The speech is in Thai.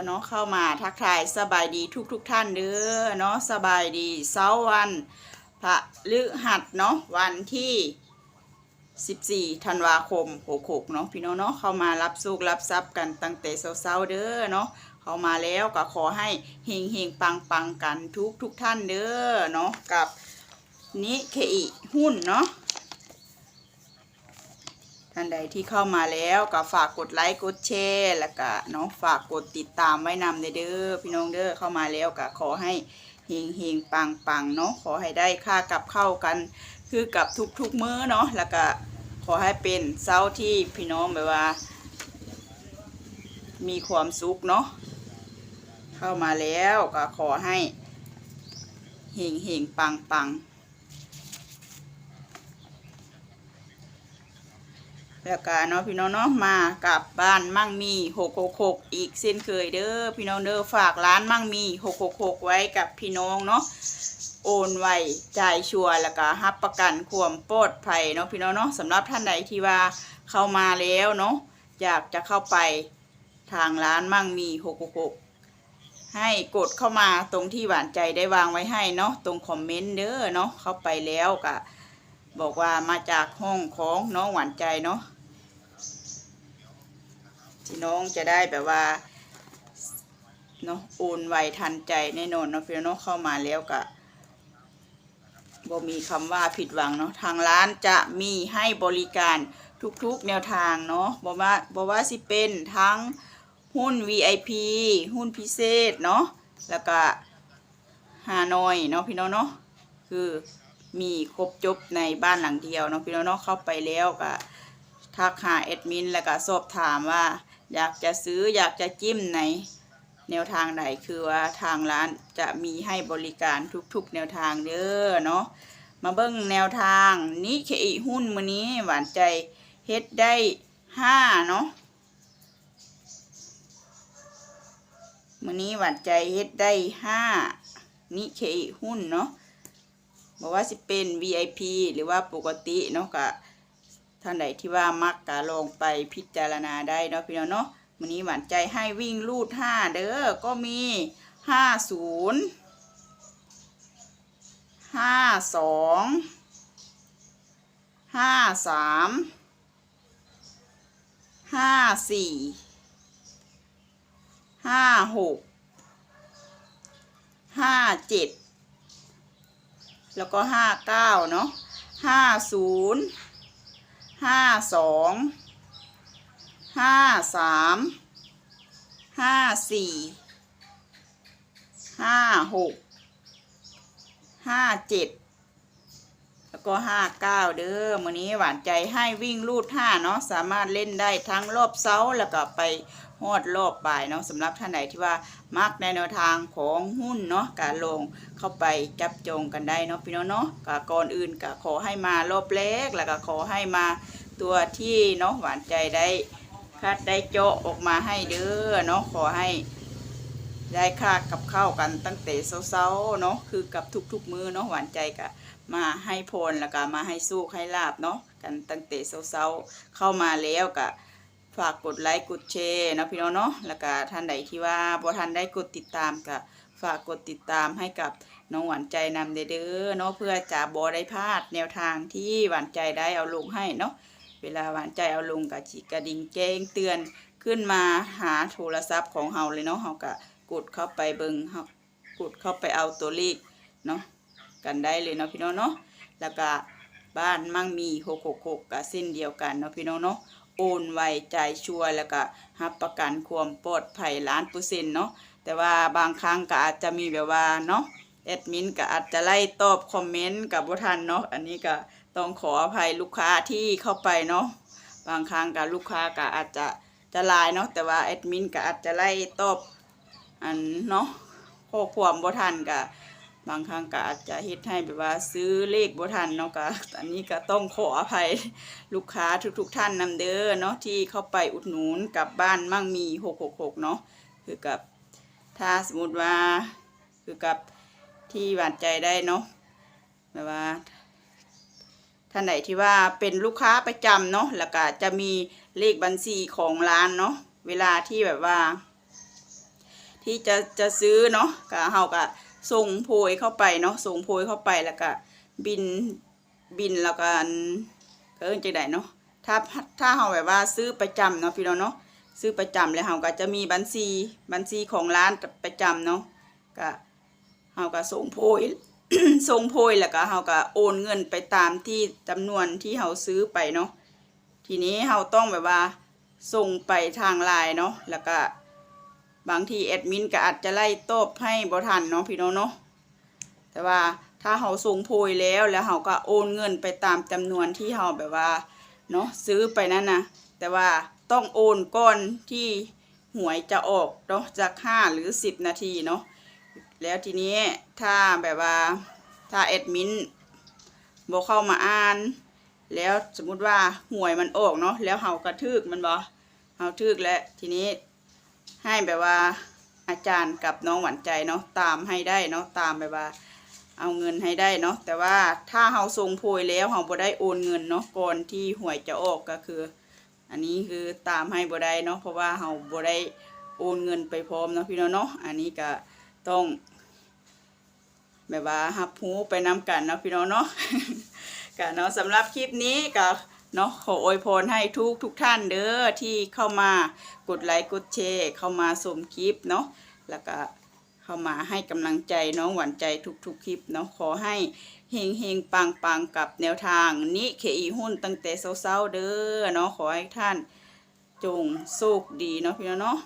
แล้วเนาะเข้ามาทักทายสบายดีทุกทุกท่านเด้อเนาะสบายดีเสาร์วันพระฤหัสเนาะวันที่ 14ธันวาคม66เนาะพี่น้องเนาะเข้ามารับสุขรับทรัพย์กันตั้งแต่เช้าๆเด้อเนาะเข้ามาแล้วก็ขอให้เฮงเฮงปังปังกันทุกทุกท่านเด้อเนาะกับนิเคอิหุ้นเนาะ ท่านใดที่เข้ามาแล้วก็ฝากกดไลค์กดแชร์แล้วก็เนาะฝากกดติดตามไว้นำเด้อพี่น้องเด้อเข้ามาแล้วก็ขอให้เฮงเฮงปังปังเนาะขอให้ได้ค่ากับเข้ากัน คือกับทุกๆมื้อเนาะแล้วก็ขอให้เป็นเช้าที่พี่น้องแบบว่า มีความสุขเนาะเข้ามาแล้วก็ขอให้เฮงเฮงปังปัง แล้วก็เนาะพี่น้องเนาะมากับบ้านมั่งมีหกหกหกอีกเส้นเคยเด้อพี่น้องเด้อฝากร้านมั่งมีหกหกหกไว้กับพี่น้องเนาะโอนไวจ่ายชัวร์แล้วก็รับประกันความปลอดภัยเนาะพี่น้องเนาะสำหรับท่านใดที่ว่าเข้ามาแล้วเนาะอยากจะเข้าไปทางร้านมั่งมีหกหกหกให้กดเข้ามาตรงที่หวานใจได้วางไว้ให้เนาะตรงคอมเมนต์เด้อเนาะเข้าไปแล้วก็ บอกว่ามาจากห้องของน้องหวานใจเนาะที่น้องจะได้แบบว่าเนาะโอนไวทันใจแน่นอนเนาะพี่น้องเข้ามาแล้วก็บ่มีคำว่าผิดหวังเนาะทางร้านจะมีให้บริการทุกๆแนวทางเนาะบอกว่าบอกว่าสิเป็นทั้งหุ้น VIP หุ้นพิเศษเนาะแล้วก็ฮานอยเนาะพี่น้องเนาะคือ มีครบจบในบ้านหลังเดียวเนาะพี่น้องเนาะเข้าไปแล้วก็ทักหาแอดมินแล้วก็สอบถามว่า อยากจะซื้ออยากจะจิ้มในแนวทางไหนคือว่าทางร้านจะมีให้บริการทุกๆ แนวทางเด้อเนาะมาเบิ้งแนวทางนิเคอิหุ้นมือนี้หวานใจเฮ็ดได้ห้าเนาะมือนี้หวานใจเฮ็ดได้ห้านิเคอิหุ้นเนาะ บอกว่าสิเป็น VIP หรือว่าปกติเนาะก็ท่านใดที่ว่ามักกะลองไปพิจารณาได้เนาะพี่น้องเนาะวันนี้หวานใจให้วิ่งลูดห้าเด้อก็มีห้าศูนย์ห้าสองห้าสามห้าสี่ห้าหกห้าเจ็ด แล้วก็ห้าเก้าเนาะห้าศูนย์ห้าสองห้าสามห้าสี่ห้าหกห้าเจ็ด แล้วก็ห้าเก้าเด้อมื้อนี้หวานใจให้วิ่งลูดห้าเนาะสามารถเล่นได้ทั้งรอบเสาแล้วก็ไปฮอดรอบบ่ายเนาะสำหรับท่านไหนที่ว่ามักในแนวทางของหุ้นเนาะการลงเข้าไปจับจองกันได้เนาะพี่น้องเนาะก็ก่อนอื่นก็ขอให้มารอบแรกแล้วก็ขอให้มาตัวที่เนาะหวานใจได้คัดได้เจะออกมาให้เด้อเนาะขอให้ได้ค่ากับข้าวกันตั้งแต่เช้าๆเนาะคือกับทุกๆมือเนาะหวานใจกะ มาให้พรแล้วก็มาให้สู้ให้ลาบเนาะกันตั้งแต่เช้าๆเข้ามาแล้วกะฝากกดไลค์กดแชร์นะพี่น้องเนาะแล้วก็ท่านใดที่ว่าบ่ทันได้กดติดตามกะฝากกดติดตามให้กับน้องหวานใจนำเด้อเนาะเพื่อจะบ่ได้พลาดแนวทางที่หวานใจได้เอาลงให้เนาะเวลาหวานใจเอาลงกับจิกกระดิ่งแจ้งเตือนขึ้นมาหาโทรศัพท์ของเฮาเลยเนาะเฮาก็กดเข้าไปเบิงเฮากดเข้าไปเอาตัวเลขเนาะ กันได้เลยเนาะพี่น้องเนาะแล้วก็บ้านมั่งมี666กับเส้นเดียวกันเนาะพี่น้องเนาะโอนไวใจชัวร์แล้วก็รับประกันความปลอดภัยล้านเปอร์เซ็นต์เนาะแต่ว่าบางครั้งก็อาจจะมีแบบว่าเนาะแอดมินก็อาจจะไล่ตอบคอมเมนต์กับบ่ทันเนาะอันนี้ก็ต้องขออภัยลูกค้าที่เข้าไปเนาะบางครั้งกับลูกค้าก็อาจจะจะลน์เนาะแต่ว่าแอดมินก็อาจจะไล่ตอบอันเนาะข้อความบ่ทันก็บ บางครั้งก็อาจจะเฮ็ดให้แบบว่าซื้อเลขบ่ทันเนาะก็อันนี้ก็ต้องขออภัยลูกค้าทุกๆท่านนำเด้อเนาะที่เข้าไปอุดหนุนกับบ้านมั่งมี 666 เนาะคือกับถ้าสมมุติว่าคือกับที่หวานใจได้เนาะแบบว่าท่านไหนที่ว่าเป็นลูกค้าประจำเนาะแล้วก็จะมีเลขบัญชีของร้านเนาะเวลาที่แบบว่า ที่จะจะซื้อเนาะก็เฮาก็ ส่งโพยเข้าไปเนาะส่งโพยเข้าไปแล้วก็บินบินแล้วก็อันเอิ้นจังไดเนาะถ้าถ้าเฮาแบบว่าซื้อประจำเนาะพี่น้องเนาะซื้อประจำแล้วเฮาก็จะมีบัญชีบัญชีของร้านประจำเนาะก็เฮาก็ส่งโพยส่งโพยแล้วก็เฮาก็โอนเงินไปตามที่จำนวนที่เฮาซื้อไปเนาะทีนี้เฮาต้องแบบว่าส่งไปทางไลน์เนาะแล้วก็ บางทีแอดมินก็อาจจะไล่ตบให้บ่ทันเนาะพี่น้องเนาะแต่ว่าถ้าเขาส่งโพยแล้วแล้วเขาก็โอนเงินไปตามจำนวนที่เขาแบบว่าเนาะซื้อไปนั่นนะแต่ว่าต้องโอนก่อนที่หวยจะออกเนาะจากห้าหรือสิบนาทีเนาะแล้วทีนี้ถ้าแบบว่าถ้าแอดมินบ่เข้ามาอ่าน แล้วสมมุติว่าหวยมันออกเนาะแล้วเฮากระทึกมันบ่เฮาทึกแล้วทีนี้ ให้แบบว่าอาจารย์กับน้องหวานใจเนาะตามให้ได้เนาะตามแบบว่า เอาเงินให้ได้เนาะแต่ว่าถ้าเฮาส่งโพยแล้วเฮาบ่ได้โอนเงินเนาะก่อนที่หวยจะออกก็คือ อันนี้คือตามให้บ่ได้เนาะเพราะว่าเฮาบ่ได้โอนเงินไปพร้อมเนาะพี่น้องเนาะอันนี้ก็ต้องแบบว่ารับรู้ไปนํกันเนาะพี่น้องเนาะก็เนาะสำหรับคลิปนี้ก็ เนาะขออวยพรให้ทุกทุกท่านเด้อที่เข้ามากดไลค์กดแชร์เข้ามาชมคลิปเนาะแล้วก็เข้ามาให้กำลังใจน้องหวานใจทุกๆคลิปเนาะขอให้เฮงเฮงปังปังกับแนวทางนิเคอีหุ้นตั้งแต่เศร้าๆเด้อเนาะขอให้ท่านจงโชคดีเนาะพี่น้องเนาะ